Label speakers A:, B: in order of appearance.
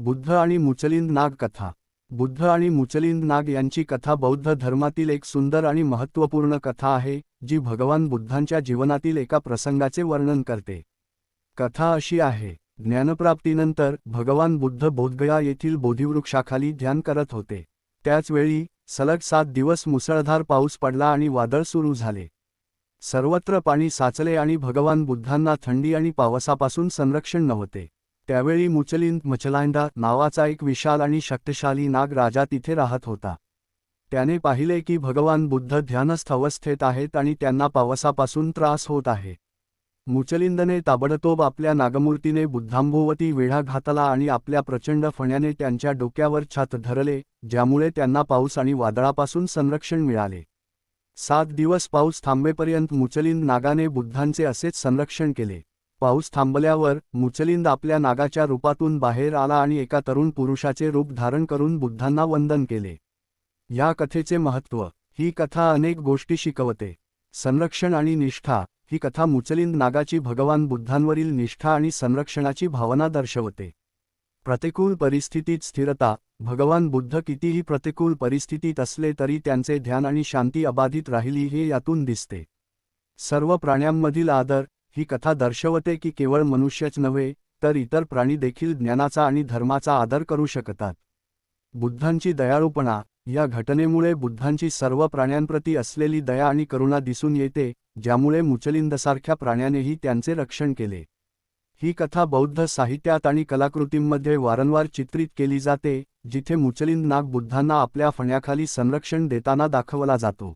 A: बुद्ध आणि मुचलिंद नाग कथा. बुद्ध आणि मुचलिंद नाग यांची कथा बौद्ध धर्मातील एक सुंदर आणि महत्त्वपूर्ण कथा आहे जी भगवान बुद्धांच्या जीवनातील एका प्रसंगाचे वर्णन करते. कथा अशी आहे ज्ञानप्राप्तीनंतर भगवान बुद्ध बोधगया येथील बोधिवृक्षाखाली ध्यान करत होते. त्याचवेळी सलग सात दिवस मुसळधार पाऊस पडला आणि वादळ सुरू झाले. सर्वत्र पाणी साचले आणि भगवान बुद्धांना थंडी आणि पावसापासून संरक्षण नव्हते. त्यावेळी मुचलिंद मचलांडा नावाचा एक विशाल आणि शक्तिशाली नाग राजा तिथे राहत होता. त्याने पाहिले की भगवान बुद्ध ध्यानस्थ अवस्थेत आहेत आणि त्यांना पावसापासून त्रास होत आहे. मुचलिंदने ताबडतोब आपल्या नागमूर्तीने बुद्धांभोवती वेढा घातला आणि आपल्या प्रचंड फण्याने त्यांच्या डोक्यावर छात धरले ज्यामुळे त्यांना पाऊस आणि वादळापासून संरक्षण मिळाले. सात दिवस पाऊस थांबेपर्यंत मुचलिंद नागाने बुद्धांचे असेच संरक्षण केले. पाऊस थांबल्यावर मुचलिंद आपल्या नागाच्या रूपातून बाहेर आला आणि एका तरुण पुरुषाचे रूप धारण करून बुद्धांना वंदन केले. या कथेचे महत्त्व ही कथा अनेक गोष्टी शिकवते. संरक्षण आणि निष्ठा ही कथा मुचलिंद नागाची भगवान बुद्धांवरील निष्ठा आणि संरक्षणाची भावना दर्शवते. प्रतिकूल परिस्थितीत स्थिरता भगवान बुद्ध कितीही प्रतिकूल परिस्थितीत असले तरी त्यांचे ध्यान आणि शांती अबाधित राहिली हे यातून दिसते. सर्व प्राण्यांमधील आदर ही कथा दर्शवते की केवळ मनुष्यच नव्हे तर इतर प्राणी देखील ज्ञानाचा आणि धर्माचा आदर करू शकतात. बुद्धांची दयाळूपणा या घटनेमुळे बुद्धांची सर्व प्राण्यांप्रती असलेली दया आणि करुणा दिसून येते ज्यामुळे मुचलिंदसारख्या प्राण्यानेही त्यांचे रक्षण केले. ही कथा बौद्ध साहित्यात आणि कलाकृतींमध्ये वारंवार चित्रित केली जाते जिथे मुचलिंद नाग बुद्धांना आपल्या फण्याखाली संरक्षण देताना दाखवला जातो.